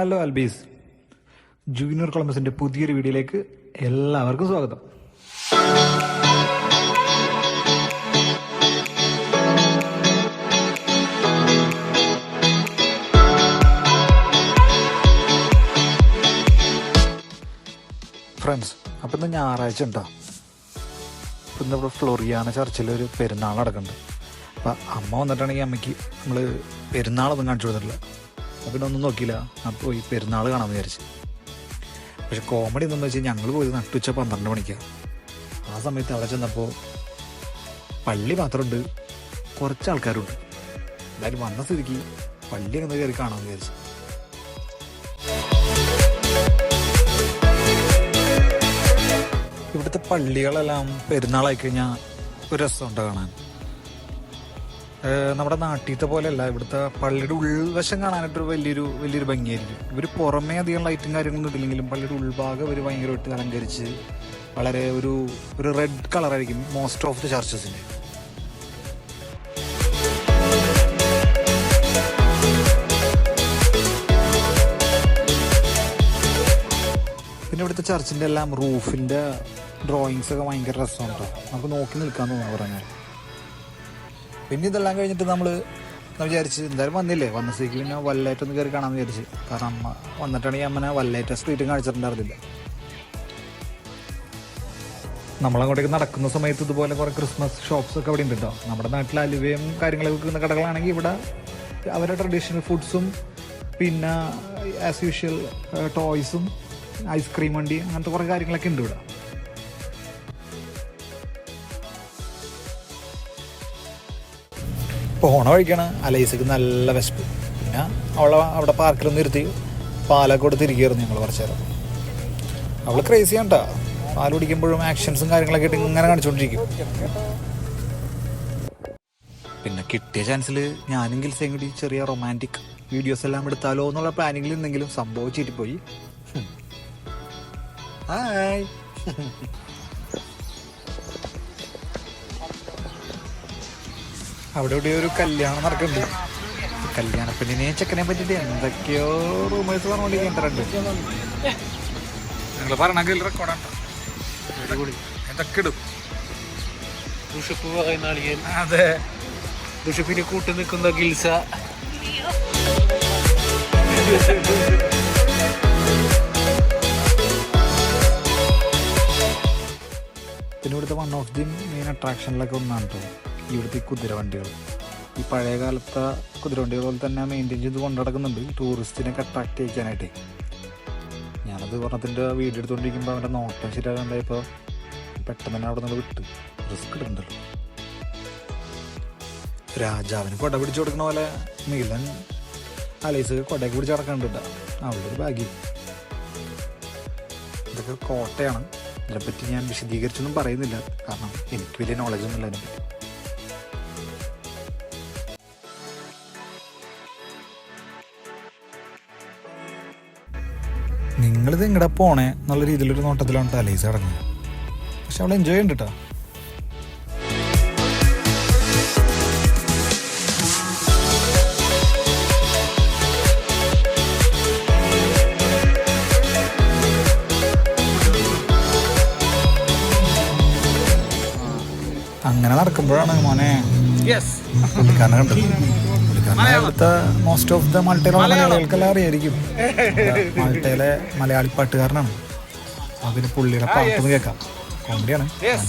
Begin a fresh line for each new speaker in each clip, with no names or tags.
Hello അൽബീസ്. Junior കൊളംബസിന്റെ പുതിയൊരു വീഡിയോയിലേക്ക് എല്ലാവർക്കും സ്വാഗതം. ഫ്രണ്ട്സ് അപ്പം ഇന്ന് ഞായറാഴ്ച ഉണ്ടോ? ഇപ്പം ഇന്ന് ഇവിടെ ഫ്ലോറിയാന ചർച്ചിൽ ഒരു പെരുന്നാൾ നടക്കുന്നുണ്ട്. അപ്പം അമ്മ വന്നിട്ടാണെങ്കിൽ അമ്മയ്ക്ക് നമ്മൾ പെരുന്നാളൊന്നും കാണിച്ചു കൊടുത്തിട്ടില്ല. പിന്നെ ഒന്നും നോക്കിയില്ല. അപ്പോൾ ഈ പെരുന്നാൾ കാണാമെന്ന് വിചാരിച്ചു. പക്ഷെ കോമഡി എന്താണെന്ന് വെച്ചാൽ ഞങ്ങൾ പോയത് നട്ടുച്ച പന്ത്രണ്ട് മണിക്കാണ് ആ സമയത്ത് അവിടെ ചെന്നപ്പോൾ പള്ളി മാത്രമുണ്ട് കുറച്ച് ആൾക്കാരുണ്ട്. എന്തായാലും വന്ന സ്ഥിതിക്ക് പള്ളി അങ്ങനെ കയറി കാണാമെന്ന് വിചാരിച്ചു. ഇവിടുത്തെ പള്ളികളെല്ലാം പെരുന്നാളായി കഴിഞ്ഞാൽ ഒരു രസമുണ്ട് കാണാൻ. നമ്മുടെ നാട്ടിലത്തെ പോലെയല്ല. ഇവിടുത്തെ പള്ളിയുടെ ഉൾവശം കാണാനായിട്ട് വലിയൊരു വലിയൊരു ഭംഗിയായിരിക്കും. ഇവർ പുറമേ അധികം ലൈറ്റും കാര്യങ്ങളൊന്നും ഇല്ലെങ്കിലും പള്ളിയുടെ ഉൾഭാഗം ഇവർ ഭയങ്കരമായിട്ട് അലങ്കരിച്ച് വളരെ ഒരു ഒരു റെഡ് കളറായിരിക്കും മോസ്റ്റ് ഓഫ് ദി ചർച്ചസിന്റെ പിന്നെ ഇവിടുത്തെ ചർച്ചിന്റെ എല്ലാം റൂഫിന്റെ ഡ്രോയിങ്സ് ഒക്കെ ഭയങ്കര രസമുണ്ട് നമുക്ക് നോക്കി നിൽക്കാൻ തോന്നുന്നു പറഞ്ഞാൽ പിന്നെ ഇതെല്ലാം കഴിഞ്ഞിട്ട് നമ്മൾ വിചാരിച്ച് എന്തായാലും വന്നില്ലേ? വന്ന സ്ഥിതിക്ക് പിന്നെ വല്ലേറ്റ് ഒന്ന് കയറി കാണാമെന്ന് വിചാരിച്ച്. കാരണം അമ്മ വന്നിട്ടാണെങ്കിൽ അമ്മനെ വല്ലേറ്റ സ്ട്രീറ്റും കാണിച്ചിട്ടുണ്ടായിരുന്നില്ല നമ്മളങ്ങോട്ടേക്ക് നടക്കുന്ന സമയത്ത് ഇതുപോലെ കുറേ ക്രിസ്മസ് ഷോപ്സ് ഒക്കെ അവിടെ ഉണ്ട് കേട്ടോ നമ്മുടെ നാട്ടിൽ അലുവയും കാര്യങ്ങളൊക്കെ വിൽക്കുന്ന കടകളാണെങ്കിൽ ഇവിടെ അവരുടെ ട്രഡീഷണൽ ഫുഡ്സും പിന്നെ ആസ് യൂഷ്വൽ ടോയ്സും ഐസ്ക്രീം വണ്ടി അങ്ങനത്തെ കുറേ കാര്യങ്ങളൊക്കെ ഉണ്ട് ഇവിടെ. പോണ വഴിക്കാണ് അലൈസക്ക് നല്ല വിശപ്പ്. പിന്നെ അവളെ അവിടെ പാർക്കിൽ നിർത്തി പാലൊക്കെ കൊടുത്ത് ഇരിക്കുകയായിരുന്നു ഞങ്ങൾ കുറച്ച് നേരം. അവൾ ക്രേസി ആണ്ടാ പാൽ കുടിക്കുമ്പോഴും ആക്ഷൻസും കാര്യങ്ങളൊക്കെ ആയിട്ട് ഇങ്ങനെ കാണിച്ചുകൊണ്ടിരിക്കും പിന്നെ കിട്ടിയ ചാൻസിൽ ഞാനും ഗിൽസയും കൂടി ചെറിയ റൊമാന്റിക് വീഡിയോസ് എല്ലാം എടുത്താലോ എന്നുള്ള പ്ലാനിങ്ങിൽ എന്തെങ്കിലും സംഭവിച്ചിട്ട് പോയി ഹായ് അവിടെ ഇവിടെ ഒരു കല്യാണം നടക്കുന്നുണ്ട്. കല്യാണ പെണ്ണിനെ ചെക്കനെ പറ്റിട്ട് എന്തൊക്കെയോ റൂമേഴ്സ് പറഞ്ഞുകൊണ്ടിരിക്കുന്നുണ്ട് നിങ്ങൾ പറഞ്ഞെങ്കിൽ റെക്കോർഡാണ് എന്തൊക്കെ ഇടും.
ദുഷപ്പ് പറയുന്ന ആളിയൻ
അതെ.
ദുഷപ്പിനെ കൂട്ടി നിൽക്കുന്ന ഗിൽസ.
പിന്നെ ഇവിടുത്തെ വൺ ഓഫ് ദി മെയിൻ അട്രാക്ഷനിലൊക്കെ ഒന്നാണ് കേട്ടോ ഇവിടുത്തെ കുതിരവണ്ടികൾ. ഈ പഴയ കാലത്തെ കുതിരവണ്ടികൾ പോലെ തന്നെ മെയിന്റെയിൻ ചെയ്ത് കൊണ്ടു നടക്കുന്നുണ്ട് ടൂറിസ്റ്റിനൊക്കെ അട്രാക്ട് ചെയ്യിക്കാനായിട്ട്. ഞാനത് പറഞ്ഞതിന്റെ വീഡിയോ എടുത്തുകൊണ്ടിരിക്കുമ്പോൾ അവന്റെ നോട്ടം ശരിയാകണ്ടായപ്പോൾ പെട്ടെന്ന് തന്നെ അവിടെ നിന്ന് വിട്ട്. റിസ്ക് ഇടുന്നുണ്ടല്ലോ രാജാവിന് കൊട പിടിച്ചു കൊടുക്കണ പോലെ മിലൻ അലൈസ് കൊടയൊക്കെ പിടിച്ച് കിടക്കണ്ടിട്ട അവളുടെ ഒരു ഭാഗ്യം. ഇതൊക്കെ കോട്ടയാണ്. ഇതിനെപ്പറ്റി ഞാൻ വിശദീകരിച്ചൊന്നും പറയുന്നില്ല. കാരണം എനിക്ക് വലിയ നോളജൊന്നും ഇല്ല അതിനെപ്പറ്റി. നിങ്ങളിത് എങ്ങടെ പോണേ എന്നുള്ള രീതിയിലൊരു നോട്ടത്തിലാണ് അലൈസ് ഇറങ്ങുന്നത് പക്ഷെ അവൾ എൻജോയ് ചെയ്യുന്നുണ്ട് കേട്ടോ അങ്ങനെ നടക്കുമ്പോഴാണ് മോനെ പുള്ളിക്കാരനെ കണ്ടത്. ഇവിടുത്തെ മോസ്റ്റ് ഓഫ് ദ മൾട്ടയിലുള്ള മലയാളികൾക്കെല്ലാം അറിയായിരിക്കും. മൾട്ടയിലെ മലയാളി പാട്ടുകാരനാണ് അതിന് പിന്നെ പുള്ളിയുടെ പാട്ടൊന്ന് കേൾക്കാം. കോമഡിയാണ്
Yes.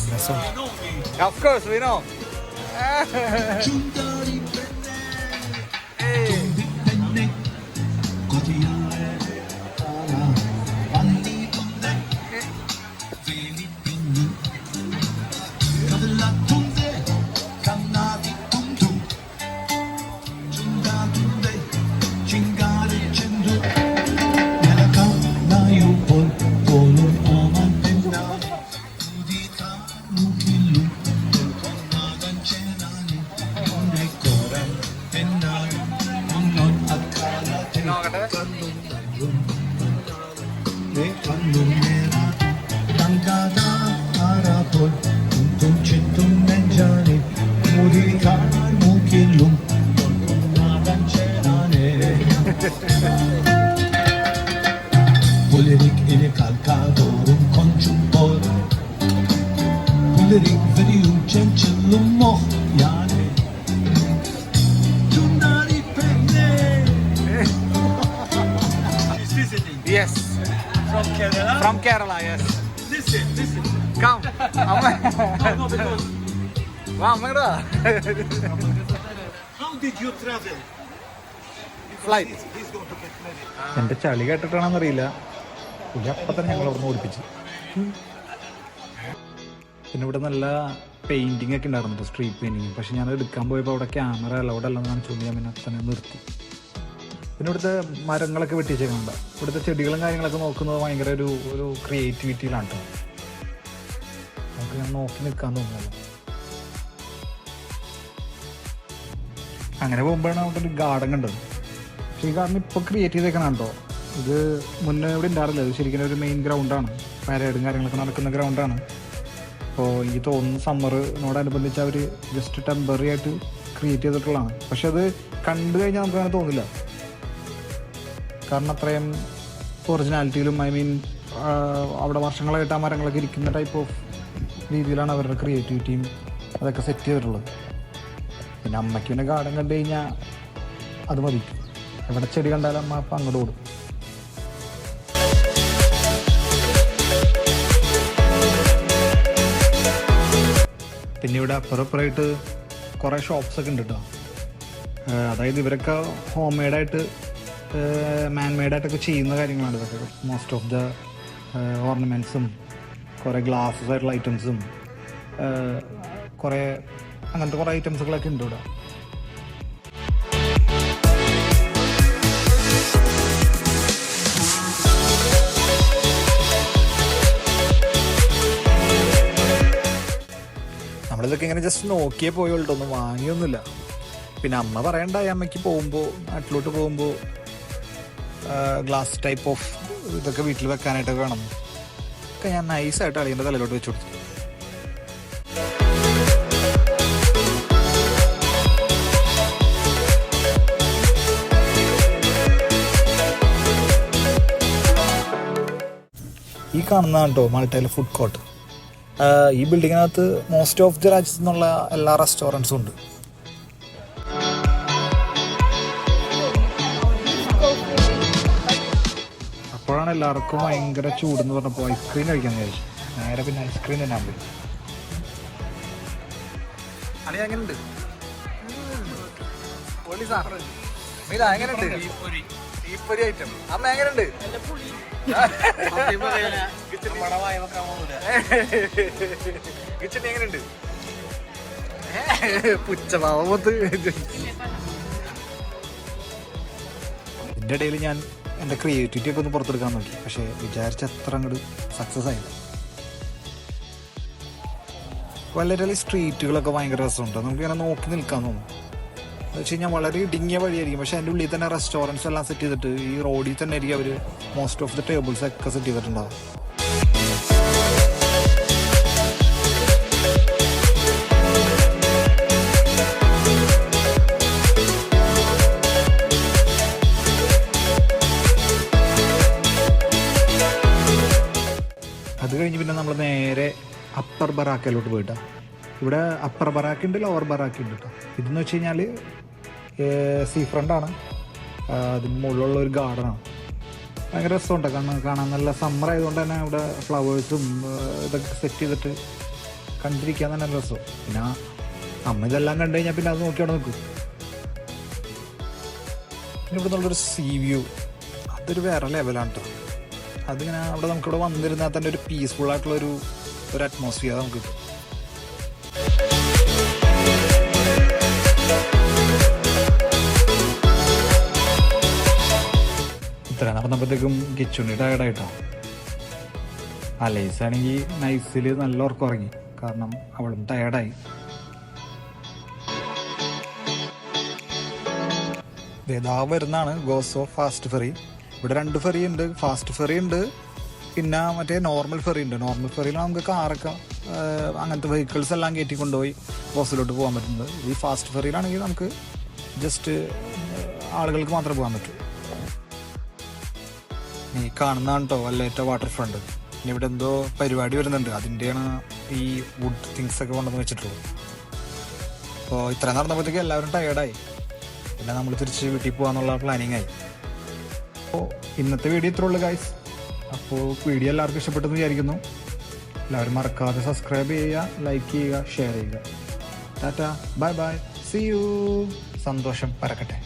From Kerala.
From from yes. This
is, this
is. Come.
No, no, because
Wow, അമ്മയുടെ
how did you travel?
Flight
He's going to get married.
എന്റെ ചളി കേട്ടിട്ടാണെന്നറിയില്ല. പുള്ളി അപ്പം തന്നെ ഞങ്ങൾ ഓർമ്മ ഓടിപ്പിച്ചു. പിന്നെ ഇവിടെ നല്ല പെയിന്റിംഗ് ഒക്കെ ഉണ്ടായിരുന്നു സ്ട്രീറ്റ് പെയിന്റിങ് പക്ഷെ ഞാൻ എടുക്കാൻ പോയപ്പോൾ അവിടെ ക്യാമറ അലൗഡ് അല്ലെന്ന് കാണിച്ചുകൊണ്ട് ഞാൻ പിന്നെ തന്നെ നിർത്തി. പിന്നെ ഇവിടുത്തെ മരങ്ങളൊക്കെ വെട്ടിച്ചേക്കുന്നുണ്ട് ഇവിടുത്തെ ചെടികളും കാര്യങ്ങളൊക്കെ നോക്കുന്നത് ഭയങ്കര ഒരു ഒരു ക്രിയേറ്റിവിറ്റിയിലാണ് നമുക്ക് ഞാൻ നോക്കി നിൽക്കാൻ തോന്നുന്നു. അങ്ങനെ പോകുമ്പോഴാണ് അവിടെ ഒരു ഗാർഡൻ കണ്ടത്. പക്ഷേ ഈ ഗാർഡൻ ഇപ്പോൾ ക്രിയേറ്റ് ചെയ്തേക്കണം കേട്ടോ. ഇത് മുന്നേ ഇവിടെ ഉണ്ടാറില്ല ഇത് ശരിക്കും ഒരു മെയിൻ ഗ്രൗണ്ടാണ് പരേഡും കാര്യങ്ങളൊക്കെ നടക്കുന്ന ഗ്രൗണ്ടാണ് അപ്പോൾ എനിക്ക് തോന്നുന്നു സമ്മറിനോടനുബന്ധിച്ച് അവർ ജസ്റ്റ് ടെമ്പററി ആയിട്ട് ക്രിയേറ്റ് ചെയ്തിട്ടുള്ളതാണ്. പക്ഷെ അത് കണ്ടു കഴിഞ്ഞാൽ നമുക്ക് അങ്ങനെ തോന്നില്ല. കാരണം അത്രയും ഒറിജിനാലിറ്റിയിലും ഐ മീൻ അവിടെ വർഷങ്ങളായിട്ട് ആ മരങ്ങളൊക്കെ ഇരിക്കുന്ന ടൈപ്പ് ഓഫ് രീതിയിലാണ് അവരുടെ ക്രിയേറ്റിവിറ്റിയും അതൊക്കെ സെറ്റ് ചെയ്തിട്ടുള്ളത്. പിന്നെ അമ്മയ്ക്ക് പിന്നെ ഗാർഡൻ കണ്ടു കഴിഞ്ഞാൽ അത് മതി. എവിടെ ചെടി കണ്ടാലും അമ്മ അപ്പം അങ്ങോട്ട് ഓടും. പിന്നെ ഇവിടെ അപ്പുറപ്പുറമായിട്ട് കുറേ ഷോപ്സ് ഒക്കെ ഉണ്ട് കേട്ടോ അതായത് ഇവരൊക്കെ ഹോം മെയ്ഡായിട്ട് മാൻ മെയ്ഡായിട്ടൊക്കെ ചെയ്യുന്ന കാര്യങ്ങളാണ് ഇതൊക്കെ. മോസ്റ്റ് ഓഫ് ദ ഓർണമെന്റ്സും കുറേ ഗ്ലാസസ് ആയിട്ടുള്ള ഐറ്റംസും കുറേ അങ്ങനത്തെ കുറേ ഐറ്റംസുകളൊക്കെ ഉണ്ട് ഇവിടെ. നമ്മളിതൊക്കെ ഇങ്ങനെ ജസ്റ്റ് നോക്കിയേ പോയുള്ളൂ ഒന്നും വാങ്ങിയൊന്നുമില്ല. പിന്നെ അമ്മ പറയണ്ടായി അമ്മയ്ക്ക് പോകുമ്പോൾ നാട്ടിലോട്ട് പോകുമ്പോൾ ഗ്ലാസ് ടൈപ്പ് ഓഫ് ഇതൊക്കെ വീട്ടിൽ വെക്കാനായിട്ടൊക്കെ വേണം. ഒക്കെ ഞാൻ നൈസായിട്ട് അളിയന്റെ തലയിലോട്ട് വെച്ച് കൊടുത്തു. ഈ കാണുന്നതാണ് കേട്ടോ മൾട്ടയിൽ ഫുഡ് കോർട്ട് ഈ ബിൽഡിങ്ങിനകത്ത് മോസ്റ്റ് ഓഫ് ദി രാജ്യത്തു നിന്നുള്ള എല്ലാ റെസ്റ്റോറന്റ്സും ഉണ്ട്. അപ്പോഴാണ് എല്ലാവർക്കും ഭയങ്കര ചൂടെന്ന് പറഞ്ഞപ്പോൾ ഐസ്ക്രീം കഴിക്കാൻ വിചാരിച്ചു. നേരെ പിന്നെ ഐസ്ക്രീം തന്നെ പോയി.
എങ്ങനെയുണ്ട് ഐറ്റം അമ്മ കിച്ചണി
ഇതിന്റെ ഇടയിൽ ഞാൻ എന്റെ ക്രിയേറ്റിവിറ്റി ഒക്കെ ഒന്ന് പുറത്തെടുക്കാൻ നോക്കി. പക്ഷേ വിചാരിച്ച അത്ര അങ്ങോട്ട് സക്സസ് ആയില്ല. വളരെ സ്ട്രീറ്റുകളൊക്കെ ഭയങ്കര രസമുണ്ട്. നമുക്ക് ഇങ്ങനെ നോക്കി നിൽക്കാൻ തോന്നും. എന്ന് വെച്ച് കഴിഞ്ഞാൽ വളരെ ഇടുങ്ങിയ വഴിയായിരിക്കും. പക്ഷേ അതിന്റെ ഉള്ളിൽ തന്നെ റെസ്റ്റോറന്റ്സ് എല്ലാം സെറ്റ് ചെയ്തിട്ട് ഈ റോഡിൽ തന്നെ ആയിരിക്കും അവർ മോസ്റ്റ് ഓഫ് ദി ടേബിൾസ് ഒക്കെ സെറ്റ് ചെയ്തിട്ടുണ്ടാവും നമ്മൾ നേരെ അപ്പർ ബറാക്കയിലോട്ട് പോയിട്ടാ. ഇവിടെ അപ്പർ ബറാക്ക് ഉണ്ട് ലോവർ ബറാക്ക് ഉണ്ട് കേട്ടോ ഇതെന്ന് വെച്ച് കഴിഞ്ഞാൽ സീ ഫ്രണ്ടാണ് അതിന് മുകളിലുള്ള ഒരു ഗാർഡനാണ് ഭയങ്കര രസമുണ്ട്. കാരണം കാണാൻ നല്ല സമ്മർ ആയതുകൊണ്ട് തന്നെ ഇവിടെ ഫ്ലവേഴ്സും ഇതൊക്കെ സെറ്റ് ചെയ്തിട്ട് കണ്ടിരിക്കാൻ തന്നെ നല്ല രസം. പിന്നെ അമ്മ ഇതെല്ലാം കണ്ടു കഴിഞ്ഞാൽ പിന്നെ അത് നോക്കി അവിടെ നിൽക്കും. പിന്നെ ഇവിടെ നിന്നുള്ളൊരു സീ വ്യൂ അതൊരു വേറെ ലെവലാണ് കേട്ടോ അതിങ്ങനെ അവിടെ നമുക്കിവിടെ വന്നിരുന്നാൽ തന്നെ ഒരു പീസ്ഫുൾ ആയിട്ടുള്ള ഒരു ഒരു അറ്റ്മോസ്ഫിയർ നമുക്ക് കിട്ടും. ഇത്ര നടന്നപ്പോഴത്തേക്കും കിച്ചുണ്ണി ടയർഡായിട്ടോ അലൈസ് ആണെങ്കിൽ നൈസിൽ നല്ല ഉറക്കം ഉറങ്ങി കാരണം അവളും ടയർഡായി ഇതാ വരുന്നതാണ് ഗോസ് ഫാസ്റ്റ് ഫെറി ഇവിടെ രണ്ട് ഫെറി ഉണ്ട് ഫാസ്റ്റ് ഫെറി ഉണ്ട് പിന്നെ മറ്റേ നോർമൽ ഫെറി ഉണ്ട്. നോർമൽ ഫെറിയിൽ നമുക്ക് കാറൊക്കെ അങ്ങനത്തെ വെഹിക്കിൾസ് എല്ലാം കയറ്റി കൊണ്ടുപോയി ബോസിലോട്ട് പോകാൻ പറ്റുന്നത്. ഈ ഫാസ്റ്റ് ഫെറിയിലാണെങ്കിൽ നമുക്ക് ജസ്റ്റ് ആളുകൾക്ക് മാത്രമേ പോകാൻ പറ്റൂ. ഈ കാണുന്നതാണ് കേട്ടോ വല്ലേറ്റ വാട്ടർ ഫ്രണ്ട് പിന്നെ ഇവിടെ എന്തോ പരിപാടി വരുന്നുണ്ട്. അതിന്റെയാണ് ഈ വുഡ് തിങ്സ് ഒക്കെ കൊണ്ടുവന്ന് വെച്ചിട്ടുള്ളത്. അപ്പോൾ ഇത്രയും നടന്നപ്പോഴത്തേക്ക് എല്ലാവരും ടയേർഡായി പിന്നെ നമ്മൾ തിരിച്ച് വീട്ടിൽ പോകാന്നുള്ള പ്ലാനിങ് ആയി. ഇന്നത്തെ വീഡിയോ ഇത്രേ ഉള്ളൂ ഗൈസ് അപ്പോൾ വീഡിയോ എല്ലാവർക്കും ഇഷ്ടപ്പെട്ടെന്ന് വിചാരിക്കുന്നു. എല്ലാവരും മറക്കാതെ സബ്സ്ക്രൈബ് ചെയ്യുക ലൈക്ക് ചെയ്യുക ഷെയർ ചെയ്യുക. Tata bye bye see you സന്തോഷം പരക്കട്ടെ.